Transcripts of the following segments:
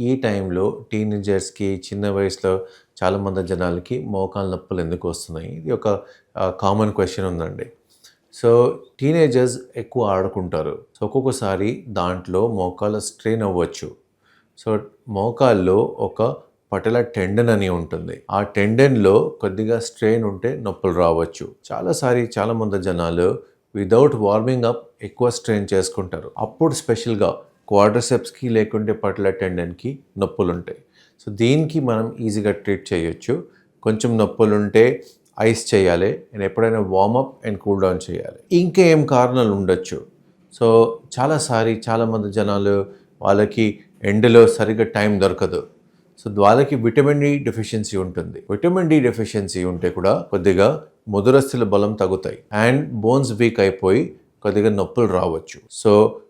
ఈ టైంలో టీనేజర్స్కి చిన్న వయసులో చాలామంది జనాలకి మోకాలు నొప్పులు ఎందుకు వస్తున్నాయి? ఇది ఒక కామన్ క్వశ్చన్ ఉందండి. సో టీనేజర్స్ ఎక్కువ ఆడుకుంటారు. సో ఒక్కొక్కసారి దాంట్లో మోకాలు స్ట్రెయిన్ అవ్వచ్చు. సో మోకాల్లో ఒక పటల టెండన్ అని ఉంటుంది. ఆ టెండన్లో కొద్దిగా స్ట్రెయిన్ ఉంటే నొప్పులు రావచ్చు. చాలాసారి చాలామంది జనాలు విదౌట్ వార్మింగ్ అప్ ఎక్కువ స్ట్రెయిన్ చేసుకుంటారు. అప్పుడు స్పెషల్గా క్వాడ్రసెప్స్కి లేకుంటే పట్ల టెండన్కి నొప్పులు ఉంటాయి సో దీనికి మనం ఈజీగా ట్రీట్ చేయొచ్చు. కొంచెం నొప్పులు ఉంటే ఐస్ చేయాలి. అండ్ ఎప్పుడైనా వార్మప్ అండ్ కూల్ డౌన్ చేయాలి. ఇంకేం కారణాలు ఉండొచ్చు? సో చాలాసారి చాలామంది జనాలు వాళ్ళకి ఎండలో సరిగ్గా టైం దొరకదు. సో వాళ్ళకి విటమిన్ డి డెఫిషియన్సీ ఉంటుంది. విటమిన్ డి డెఫిషియన్సీ ఉంటే కూడా కొద్దిగా ముదురస్థుల బలం తగ్గుతాయి. అండ్ బోన్స్ వీక్ అయిపోయి కొద్దిగా నొప్పులు రావచ్చు. సో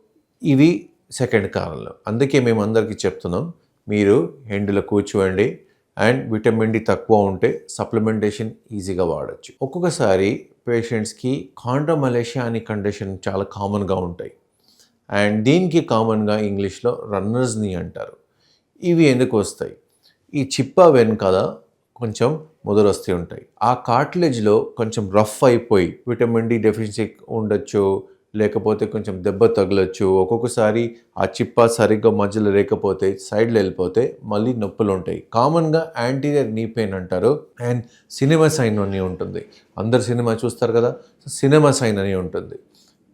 ఇవి సెకండ్ కాలంలో. అందుకే మేము అందరికీ చెప్తున్నాం మీరు ఎండులో కూర్చోండి అండ్ విటమిన్ డి తక్కువ ఉంటే సప్లిమెంటేషన్ ఈజీగా వాడచ్చు. ఒక్కొక్కసారి పేషెంట్స్కి కాండ్రమలేషియా అనే కండిషన్ చాలా కామన్గా ఉంటాయి. అండ్ దీనికి కామన్గా ఇంగ్లీష్లో రన్నర్స్ని అంటారు. ఇవి ఎందుకు వస్తాయి? ఈ చిప్ప వెనకాల కొంచెం ముదరొస్తూ ఉంటాయి. ఆ కార్టిలేజ్లో కొంచెం రఫ్ అయిపోయి విటమిన్ డి డెఫిషియన్సీ ఉండొచ్చు లేకపోతే కొంచెం దెబ్బ తగలొచ్చు. ఒక్కొక్కసారి ఆ చిప్ప సరిగ్గా మధ్యలో లేకపోతే సైడ్లో వెళ్ళిపోతే మళ్ళీ నొప్పులు ఉంటాయి కామన్గా యాంటీరియర్ నీ పెయిన్ అంటారు. అండ్ సినిమా సైన్ అని ఉంటుంది. అందరు సినిమా చూస్తారు కదా సినిమా సైన్ అని ఉంటుంది.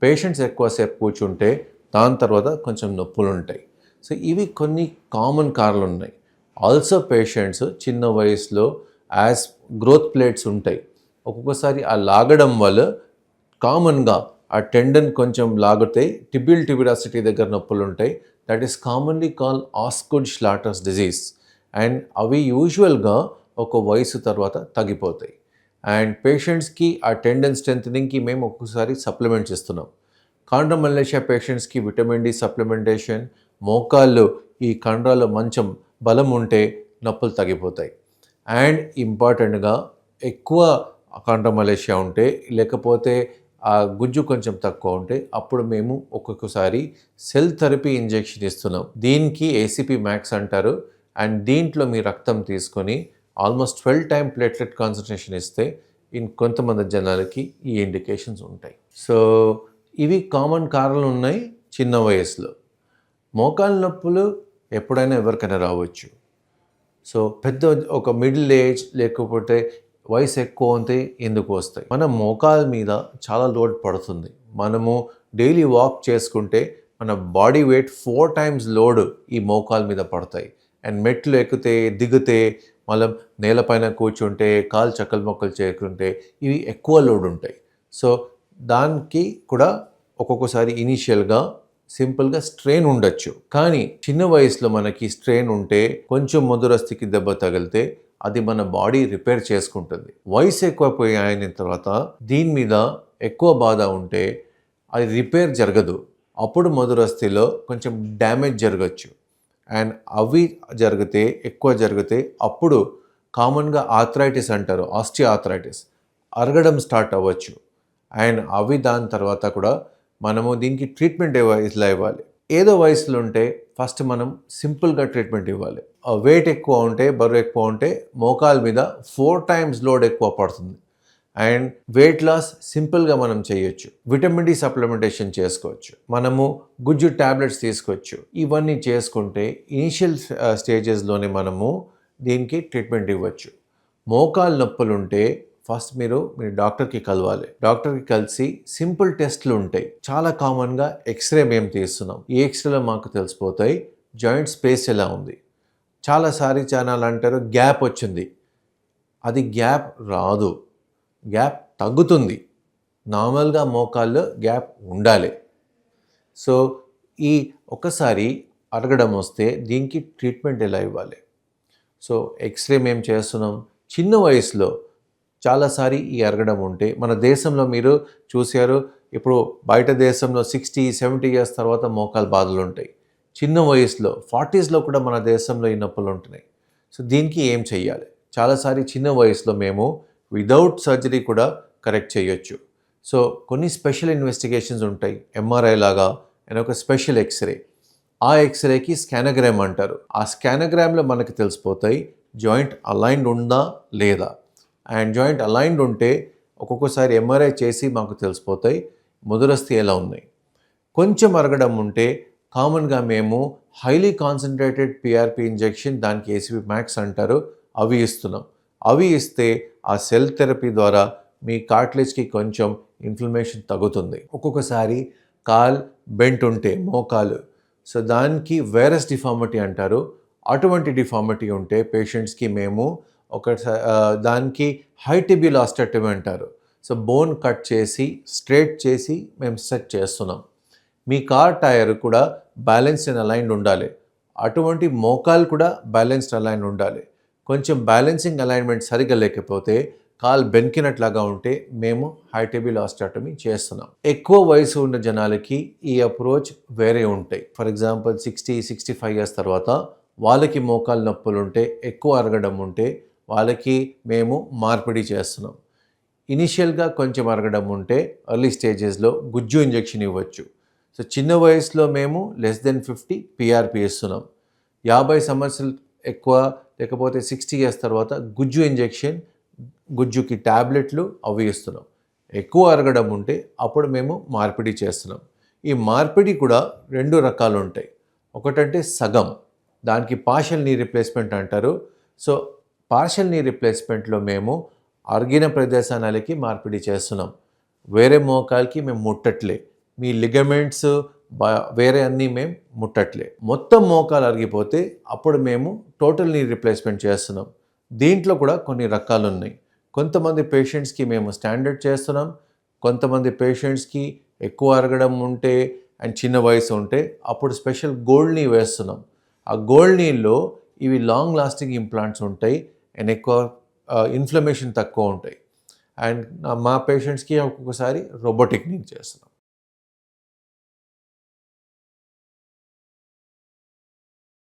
పేషెంట్స్ ఎక్కువసేపు కూర్చుంటే దాని తర్వాత కొంచెం నొప్పులు ఉంటాయి సో ఇవి కొన్ని కామన్ కారణాలు ఉన్నాయి ఆల్సో పేషెంట్స్ చిన్న వయసులో యాజ్ గ్రోత్ ప్లేట్స్ ఉంటాయి. ఒక్కొక్కసారి ఆ లాగడం వల్ల కామన్గా ఆ టెండన్ కొంచెం లాగితే టిబిల్ టిబిడాసిటీ దగ్గర నొప్పులు ఉంటాయి. That is commonly call Osgood Schlatter's disease and అవి యూజువల్గా ఒక వయసు తర్వాత తగ్గిపోతాయి. అండ్ పేషెంట్స్కి ఆ టెండన్ స్ట్రెంథనింగ్కి మేము ఒక్కసారి సప్లిమెంట్స్ ఇస్తున్నాం కాండ్రమలేషియా పేషెంట్స్కి విటమిన్ డి సప్లిమెంటేషన్ మోకాళ్ళు ఈ కండరాలు మంచం బలం ఉంటే నొప్పులు తగ్గిపోతాయి. అండ్ ఇంపార్టెంట్గా ఎక్కువ కాండ్రమలేషియా ఉంటే లేకపోతే ఆ గుజ్జు కొంచెం తక్కువ ఉంటే అప్పుడు మేము ఒక్కొక్కసారి సెల్ థెరపీ ఇంజెక్షన్ ఇస్తున్నాం. దీనికి ఏసీపీ మ్యాక్స్ అంటారు. అండ్ దీంట్లో మీ రక్తం తీసుకొని almost twelve time platelet concentration ఇస్తే ఇన్ కొంతమంది జనాలకి ఈ ఇండికేషన్స్ ఉంటాయి. సో ఇవి కామన్ కారణాలు ఉన్నాయి చిన్న వయసులో మోకాలు నొప్పులు ఎప్పుడైనా ఎవరికైనా రావచ్చు. సో పెద్ద ఒక మిడిల్ ఏజ్ లేకపోతే వయసు ఎక్కువ ఉంటే ఎందుకు వస్తాయి? మన మోకాల మీద చాలా లోడ్ పడుతుంది. మనము డైలీ వాక్ చేసుకుంటే మన body weight four times load ఈ మోకాల మీద పడతాయి. అండ్ మెట్లు ఎక్కితే దిగితే మళ్ళీ నేలపైన కూర్చుంటే కాలు చక్కలు మొక్కలు చేయకుంటే ఇవి ఎక్కువ లోడ్ ఉంటాయి. సో దానికి కూడా ఒక్కొక్కసారి ఇనీషియల్గా సింపుల్గా స్ట్రెయిన్ ఉండొచ్చు. కానీ చిన్న వయసులో మనకి స్ట్రెయిన్ ఉంటే కొంచెం ముదురస్థికి దెబ్బ తగిలితే అది మన బాడీ రిపేర్ చేసుకుంటుంది. వయసు ఎక్కువైపోయి అయిన తర్వాత దీని మీద ఎక్కువ బాధ ఉంటే అది రిపేర్ జరగదు. అప్పుడు మధురస్థిలో కొంచెం డ్యామేజ్ జరగచ్చు. అండ్ అవి జరిగితే ఎక్కువ జరిగితే అప్పుడు కామన్గా ఆథరైటిస్ అంటారు ఆస్టియో ఆథరైటిస్ అరగడం స్టార్ట్ అవ్వచ్చు. అండ్ అవి దాని తర్వాత కూడా మనము దీనికి ట్రీట్మెంట్ ఇలా ఇవ్వాలి. ఏదో వయసులో ఉంటే ఫస్ట్ మనం సింపుల్గా ట్రీట్మెంట్ ఇవ్వాలి. వెయిట్ ఎక్కువ ఉంటే బరువు ఎక్కువ ఉంటే మోకాల మీద ఫోర్ టైమ్స్ లోడ్ ఎక్కువ పడుతుంది. అండ్ వెయిట్ లాస్ సింపుల్గా మనం చేయొచ్చు. విటమిన్ డి సప్లిమెంటేషన్ చేసుకోవచ్చు. మనము గుజ్జు ట్యాబ్లెట్స్ తీసుకోవచ్చు. ఇవన్నీ చేసుకుంటే ఇనిషియల్ స్టేజెస్లోనే మనము దీనికి ట్రీట్మెంట్ ఇవ్వచ్చు. మోకాలు నొప్పులు ఉంటే ఫస్ట్ మీరు మీరు డాక్టర్కి కలవాలి. డాక్టర్కి కలిసి సింపుల్ టెస్ట్లు ఉంటాయి. చాలా కామన్గా ఎక్స్రే మేము తీస్తున్నాం. ఈ ఎక్స్రేలో మాకు తెలిసిపోతాయి. జాయింట్ స్పేస్ ఎలా ఉంది? చాలాసారి ఛానల్ అంటారు గ్యాప్ వచ్చింది. అది గ్యాప్ రాదు. గ్యాప్ తగ్గుతుంది. నార్మల్గా మోకాల్లో గ్యాప్ ఉండాలి. సో ఈ ఒకసారి అడగడం వస్తే దీనికి ట్రీట్మెంట్ ఎలా ఇవ్వాలి? సో ఎక్స్రే మేము చేస్తున్నాం? చిన్న వయసులో చాలాసారి ఈ అరగడం ఉంటే మన దేశంలో మీరు చూశారు ఇప్పుడు బయట దేశంలో సిక్స్టీ సెవెంటీ ఇయర్స్ తర్వాత మోకాలు బాధలు ఉంటాయి చిన్న వయసులో ఫార్టీస్లో కూడా మన దేశంలో ఈ నొప్పులు ఉంటున్నాయి. సో దీనికి ఏం చెయ్యాలి? చాలాసారి చిన్న వయసులో మేము విదౌట్ సర్జరీ కూడా కరెక్ట్ చేయొచ్చు. సో కొన్ని స్పెషల్ ఇన్వెస్టిగేషన్స్ ఉంటాయి. ఎంఆర్ఐ లాగా అండ్ ఒక స్పెషల్ ఎక్స్రే ఆ ఎక్స్రేకి స్కానగ్రామ్ అంటారు. ఆ స్కానగ్రామ్లో మనకి తెలిసిపోతాయి జాయింట్ అలైన్డ్ ఉందా లేదా? అండ్ జాయింట్ అలైన్డ్ ఉంటే ఒక్కొక్కసారి ఎంఆర్ఐ చేసి మాకు తెలిసిపోతాయి ముదురస్థి ఎలా ఉన్నాయి? కొంచెం అరగడం ఉంటే కామన్గా మేము highly concentrated P R P injection దానికి ఏసీబీ మ్యాక్స్ అంటారు అవి ఇస్తున్నాం. అవి ఇస్తే ఆ సెల్ థెరపీ ద్వారా మీ కార్ట్లేజ్కి కొంచెం ఇన్ఫ్లమేషన్ తగ్గుతుంది. ఒక్కొక్కసారి కాల్ బెంట్ ఉంటే మోకాలు. సో దానికి వైరస్ డిఫార్మిటీ అంటారు. అటువంటి డిఫార్మిటీ ఉంటే పేషెంట్స్కి మేము ఒక దానికి హైటిబిల్ ఆస్టెటమీ అంటారు. సో బోన్ కట్ చేసి స్ట్రేట్ చేసి మేము సెట్ చేస్తున్నాం. మీ కార్ టైర్ కూడా బ్యాలెన్స్డ్ అలైన్డ్ ఉండాలి. అటువంటి మోకాలు కూడా బ్యాలెన్స్డ్ అలైన్ ఉండాలి. కొంచెం బ్యాలెన్సింగ్ అలైన్మెంట్ సరిగ్గా లేకపోతే కాల్ బెనికినట్లాగా ఉంటే మేము హైటేబుల్ ఆస్టాటమీ చేస్తున్నాం. ఎక్కువ వయసు ఉన్న జనాలకి ఈ అప్రోచ్ వేరే ఉంటాయి. For example sixty sixty five years తర్వాత వాళ్ళకి మోకాలు నొప్పులు ఉంటే ఎక్కువ అరగడం ఉంటే వాళ్ళకి మేము మార్పిడి చేస్తున్నాం. ఇనిషియల్గా కొంచెం అరగడం ఉంటే ఎర్లీ స్టేజెస్లో గుజ్జు ఇంజెక్షన్ ఇవ్వచ్చు. సో చిన్న వయసులో మేము లెస్ దెన్ ఫిఫ్టీ పిఆర్పి ఇస్తున్నాం యాభై సంవత్సరాలు ఎక్కువ లేకపోతే సిక్స్టీ ఇయర్స్ తర్వాత గుజ్జు ఇంజెక్షన్ గుజ్జుకి ట్యాబ్లెట్లు అవి ఇస్తున్నాం ఎక్కువ అరగడం ఉంటే అప్పుడు మేము మార్పిడి చేస్తున్నాం. ఈ మార్పిడి కూడా రెండు రకాలు ఉంటాయి. ఒకటంటే సగం దానికి పార్షల్ నీ రిప్లేస్మెంట్ అంటారు. సో పార్షల్ నీ రిప్లేస్మెంట్లో మేము అరిగిన ప్రదేశాలకి మార్పిడి చేస్తున్నాం. వేరే మోకాలకి మేము ముట్టట్లే. మీ లిగమెంట్స్ వేరే అన్నీ మేము ముట్టట్లే. మొత్తం మోకాలు అరిగిపోతే అప్పుడు మేము టోటల్ నీ రిప్లేస్మెంట్ చేస్తున్నాం. దీంట్లో కూడా కొన్ని రకాలు ఉన్నాయి కొంతమంది పేషెంట్స్కి మేము స్టాండర్డ్ చేస్తున్నాం. కొంతమంది పేషెంట్స్కి ఎక్కువ అరగడం ఉంటే అండ్ చిన్న వయసు ఉంటే అప్పుడు స్పెషల్ గోల్డ్ నీ వేస్తున్నాం. ఆ గోల్డ్ నీల్లో ఇవి లాంగ్ లాస్టింగ్ ఇంప్లాంట్స్ ఉంటాయి అండ్ ఎక్కువ ఇన్ఫ్లమేషన్ తక్కువ ఉంటాయి. అండ్ మా పేషెంట్స్కి ఒక్కొక్కసారి రోబోటిక్ నీ చేస్తున్నాం.